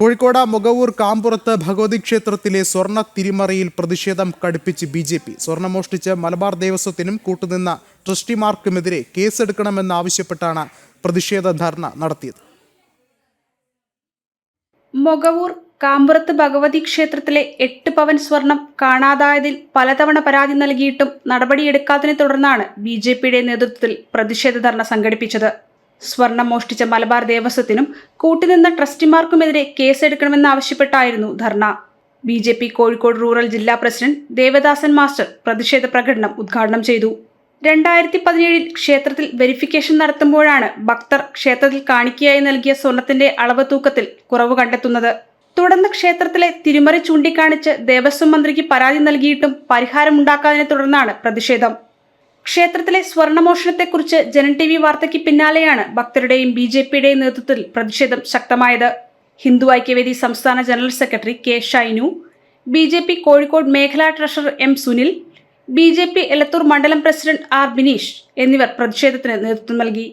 കോഴിക്കോട് മുഗവൂർ കാമ്പുറത്ത് ഭഗവതി ക്ഷേത്രത്തിലെ സ്വർണ തിരിമറിയിൽ പ്രതിഷേധം കടുപ്പിച്ച് ബി ജെ പി. സ്വർണം മോഷ്ടിച്ച് മലബാർ ദേവസ്വത്തിനും കൂട്ടുനിന്ന ട്രസ്റ്റിമാർക്കുമെതിരെ കേസെടുക്കണമെന്നാവശ്യപ്പെട്ടാണ് പ്രതിഷേധ ധർണ നടത്തിയത്. മുഗവൂർ കാമ്പുറത്ത് ഭഗവതി ക്ഷേത്രത്തിലെ എട്ട് പവൻ സ്വർണം കാണാതായതിൽ പലതവണ പരാതി നൽകിയിട്ടും നടപടിയെടുക്കാത്തതിനെ തുടർന്നാണ് ബി ജെ പിയുടെ നേതൃത്വത്തിൽ പ്രതിഷേധ ധർണ സംഘടിപ്പിച്ചത്. സ്വർണം മോഷ്ടിച്ച മലബാർ ദേവസ്വത്തിനും കൂട്ടുനിന്ന ട്രസ്റ്റിമാർക്കുമെതിരെ കേസെടുക്കണമെന്നാവശ്യപ്പെട്ടായിരുന്നു ധർണ. B J P Kozhikode rural ജില്ലാ പ്രസിഡന്റ് ദേവദാസൻ മാസ്റ്റർ പ്രതിഷേധ പ്രകടനം ഉദ്ഘാടനം ചെയ്തു. രണ്ടായിരത്തി പതിനേഴിൽ ക്ഷേത്രത്തിൽ വെരിഫിക്കേഷൻ നടത്തുമ്പോഴാണ് ഭക്തർ ക്ഷേത്രത്തിൽ കാണിക്കയായി നൽകിയ സ്വർണത്തിന്റെ അളവ് തൂക്കത്തിൽ കുറവ് കണ്ടെത്തുന്നത്. തുടർന്ന് ക്ഷേത്രത്തിലെ തിരുമറി ചൂണ്ടിക്കാണിച്ച് ദേവസ്വം മന്ത്രിക്ക് പരാതി നൽകിയിട്ടും പരിഹാരമുണ്ടാക്കാതിനെ തുടർന്നാണ് പ്രതിഷേധം. ക്ഷേത്രത്തിലെ സ്വർണമോഷണത്തെക്കുറിച്ച് ജനൻ ടി വി വാർത്തയ്ക്ക് പിന്നാലെയാണ് ഭക്തരുടെയും ബി ജെ പിയുടെയും നേതൃത്വത്തിൽ പ്രതിഷേധം ശക്തമായത്. ഹിന്ദു ഐക്യവേദി സംസ്ഥാന general secretary K Shinu B J P Kozhikode മേഖലാ treasurer M Sunil B J P Elathur മണ്ഡലം പ്രസിഡന്റ് ആർ ബിനീഷ് എന്നിവർ പ്രതിഷേധത്തിന് നേതൃത്വം നൽകി.